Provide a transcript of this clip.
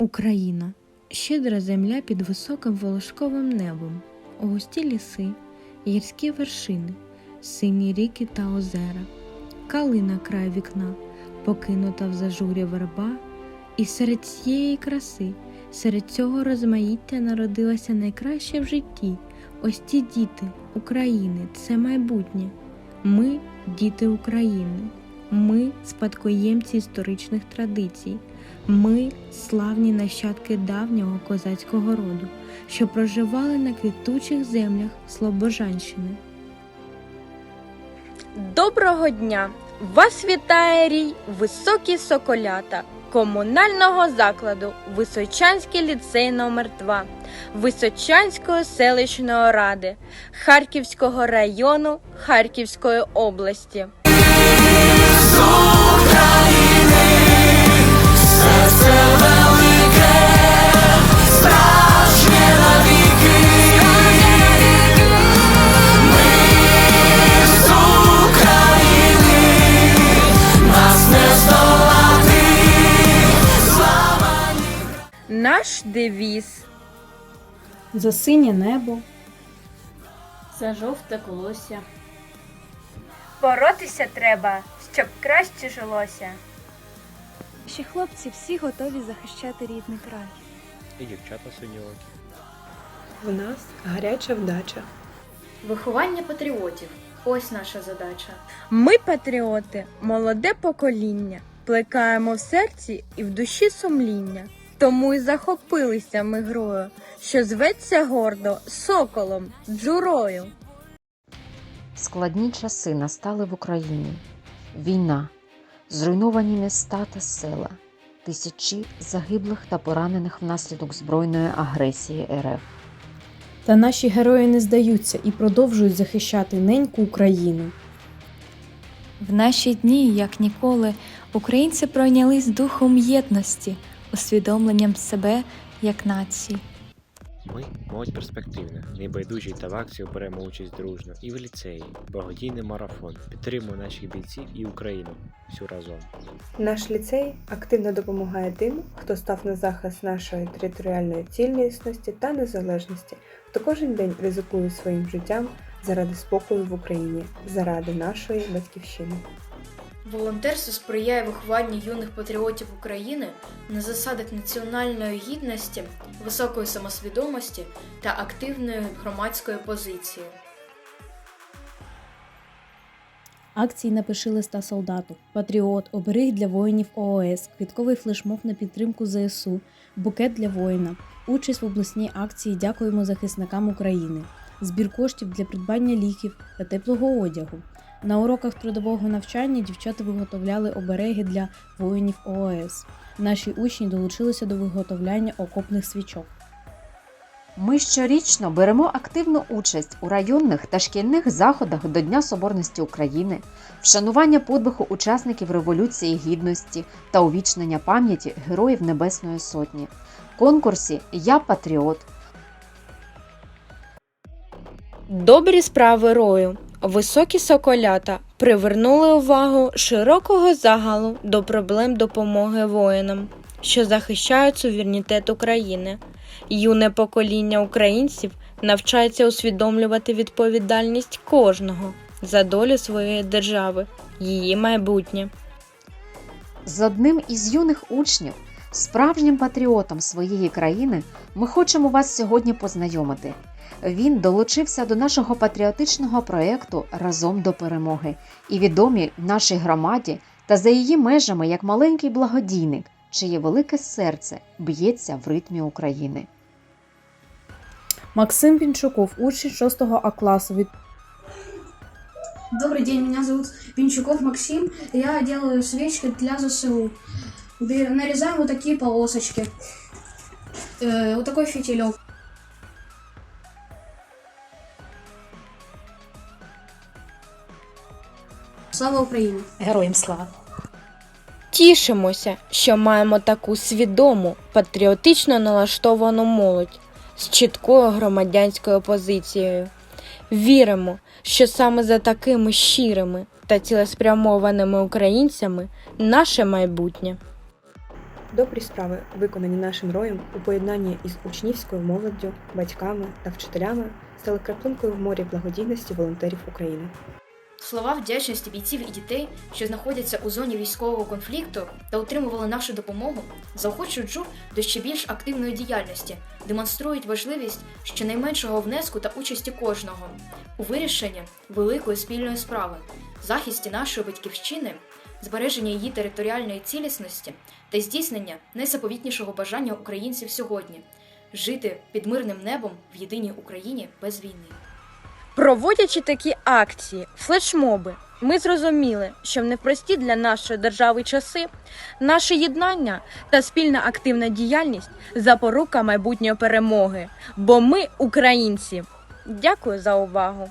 Україна щедра земля під високим волошковим небом, густі ліси, гірські вершини, сині ріки та озера, калина край вікна, покинута в зажурі верба, і серед цієї краси, серед цього розмаїття народилася найкраще в житті. Ось ті діти України, це майбутнє. Ми діти України. Ми спадкоємці історичних традицій. Ми славні нащадки давнього козацького роду, що проживали на квітучих землях Слобожанщини. Доброго дня! Вас вітає рій Високі Соколята комунального закладу Височанський ліцей номер 2 Височанської селищної ради Харківського району Харківської області. Наш девіз За синє небо, За жовте колосся. боротися треба, щоб краще жилося. Ще хлопці всі готові захищати рідний край. і дівчата синьоокі. В нас гаряча вдача. Виховання патріотів. Ось наша задача. Ми, патріоти, молоде покоління, плекаємо в серці і в душі сумління. Тому й захопилися ми грою, що зветься гордо соколом, джурою. Складні часи настали в Україні. Війна, зруйновані міста та села, тисячі загиблих та поранених внаслідок збройної агресії РФ. та наші герої не здаються і продовжують захищати неньку Україну. В наші дні, як ніколи, українці пройнялись духом єдності, усвідомленням себе як нації. Ми молодь перспективна, небайдужі та в акцію беремо участь дружно і в ліцеї, благодійний марафон. Підтримуємо наших бійців і Україну всю разом. Наш ліцей активно допомагає тим, хто став на захист нашої територіальної цілісності та незалежності, хто кожен день ризикує своїм життям заради спокою в Україні, заради нашої батьківщини. Волонтерство сприяє вихованню юних патріотів України на засадах національної гідності, високої самосвідомості та активної громадської позиції. Акції Напиши листа солдату, Патріот, оберіг для воїнів ООС, квітковий флешмоб на підтримку ЗСУ, букет для воїна, участь в обласній акції Дякуємо захисникам України, збір коштів для придбання ліків та теплого одягу. На уроках трудового навчання дівчата виготовляли обереги для воїнів ООС. Наші учні долучилися до виготовляння окопних свічок. Ми щорічно беремо активну участь у районних та шкільних заходах до Дня Соборності України, вшанування подвигу учасників Революції Гідності та увічнення пам'яті Героїв Небесної Сотні, конкурсі Я Патріот, Добрі справи рою, високі соколята привернули увагу широкого загалу до проблем допомоги воїнам, що захищають суверенітет України. Юне покоління українців навчається усвідомлювати відповідальність кожного за долю своєї держави, її майбутнє. З одним із юних учнів, справжнім патріотом своєї країни, ми хочемо вас сьогодні познайомити. Він долучився до нашого патріотичного проєкту Разом до перемоги і відомий в нашій громаді та за її межами як маленький благодійник, чиє велике серце б'ється в ритмі України. Максим Пінчуков, учень 6 А класу від Добрый день, меня зовут Пинчуков Максим. Я делаю свечки для ЗСУ. Нарезаем вот такие полосочки. Э, вот такой фитилек. Слава Украине! Героям слава! Тішимося, що маємо таку свідому, патріотично налаштовану молодь з чіткою громадянською позицією. Віримо, що саме за такими щирими та цілеспрямованими українцями наше майбутнє. Добрі справи, виконані нашим роєм у поєднанні із учнівською молоддю, батьками та вчителями, стали краплинкою в морі благодійності волонтерів України. Слова вдячності бійців і дітей, що знаходяться у зоні військового конфлікту та отримували нашу допомогу, заохочують ЖУР до ще більш активної діяльності, демонструють важливість щонайменшого внеску та участі кожного у вирішенні великої спільної справи, захисті нашої батьківщини, збереження її територіальної цілісності та здійснення найзаповітнішого бажання українців сьогодні жити під мирним небом в єдиній Україні без війни. Проводячи такі акції, флешмоби, ми зрозуміли, що в непрості для нашої держави часи наше єднання та спільна активна діяльність запорука майбутньої перемоги. Бо ми українці. Дякую за увагу.